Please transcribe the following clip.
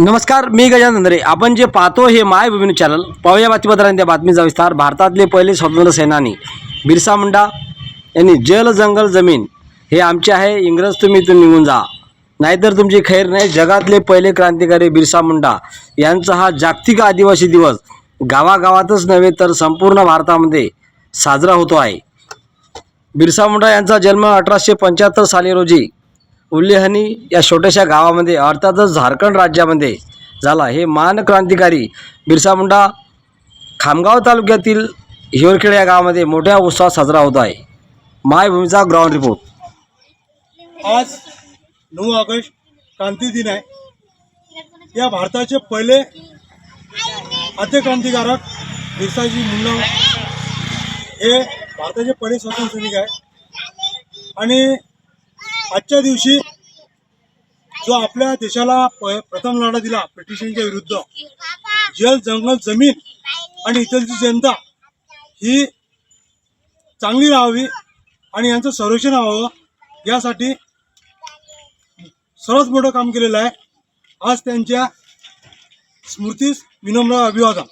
नमस्कार मी गजानन धंद्रे. आपण जे पाहतो हे मायभूमी चॅनल पाहूया बातमीपत्रांच्या बातमीचा विस्तार. भारतातले पहिले स्वातंत्र्य सेनानी बिरसा मुंडा यांनी जल जंगल जमीन हे आमचे आहे. इंग्रज तुम्ही इथून निघून जा. नाहीतर तुमची खैर नाही. जगातले पहिले क्रांतिकारी बिरसा मुंडा यांचा हा जागतिक आदिवासी दिवस गावागावातच नव्हे तर संपूर्ण भारतामध्ये साजरा होतो आहे. बिरसा मुंडा यांचा जन्म अठराशे पंच्याहत्तर साली रोजी उल्लेहनी या छोट्याशा गावामध्ये अर्थातच झारखंड राज्यामध्ये झाला. हे महान क्रांतिकारी बिरसा मुंडा खामगाव तालुक्यातील हिवरखेड या गावामध्ये मोठ्या उत्साहात साजरा होत आहे. मायभूमीचा ग्राउंड रिपोर्ट. आज नऊ ऑगस्ट क्रांती दिन आहे. या भारताचे पहिले अत्यक्रांतिकारक बिरसाजी मुंडा हे भारताचे पहिले स्वातंत्र्य सैनिक आहे आणि आजच्या दिवशी जो आपल्या देशाला प प्रथम लढा दिला ब्रिटिशांच्या विरुद्ध जल जंगल जमीन आणि इथलची जनता ही चांगली राहावी आणि यांचं संरक्षण व्हावं यासाठी सर्वात मोठं काम केलेलं आहे. आज त्यांच्या स्मृतीस विनम्र अभिवादन.